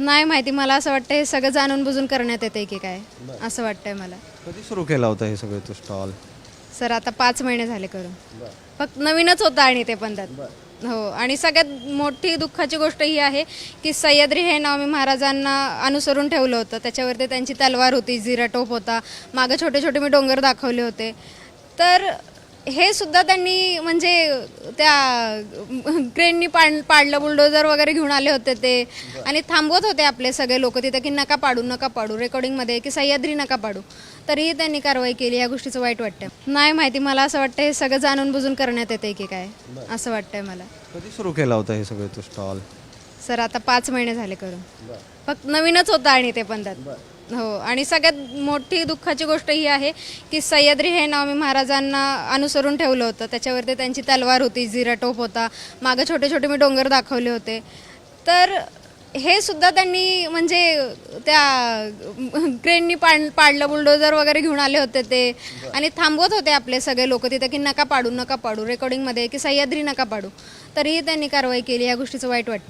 नाही माहिती मला असं वाटतं हे सगळं जाणून बुजून करण्यात येते की काय असं वाटतंय मला. कधी सुरू केला होता हे सगळे तो स्टॉल सर आता पाच महिने झाले करून. फक्त नवीनच होतं आणि ते पण त्यात. हो आणि सगळ्यात मोठी दुःखाची गोष्ट ही आहे की सह्याद्री हे नाव मी महाराजांना अनुसरून ठेवलं होतं. त्याच्यावरती त्यांची तलवार होती जिरा टोप होता. मागं छोटे छोटे मी डोंगर दाखवले होते. तर हे सुद्धा त्यांनी म्हणजे त्या क्रेननी पाड पाडलं बुलडोजर वगैरे घेऊन आले होते ते. आणि थांबवत होते आपले सगळे लोक तिथे की नका पाडू नका पाडू. रेकॉर्डिंगमध्ये की सह्याद्री नका पाडू. तरीही त्यांनी कारवाई केली या गोष्टीचं वाईट वाटतं नाही माहिती मला असं वाटतं हे सगळं जाणून बुजून करण्यात येते की काय? असं वाटतंय मला. कधी सुरू केला होता हे सगळे तो स्टॉल सर आता पाच महिने झाले करून. फक्त नवीनच होतं आणि ते पण त्यात. हो आणि सगळ्यात मोठी दुःखाची गोष्ट ही आहे की सह्याद्री हे नाव मी महाराजांना अनुसरून ठेवलं होतं. त्याच्यावरती त्यांची तलवार होती जिरा टोप होता. मागं छोटे छोटे मी डोंगर दाखवले होते. तर हे सुद्धा त्यांनी म्हणजे त्या क्रेननी पाड पाडलं बुलडोजर वगैरे घेऊन आले होते ते. आणि थांबवत होते आपले सगळे लोक तिथे की नका पाडू नका पाडू. रेकॉर्डिंगमध्ये की सह्याद्री नका पाडू. तरीही त्यांनी कारवाई केली या गोष्टीचं वाईट वाटतं.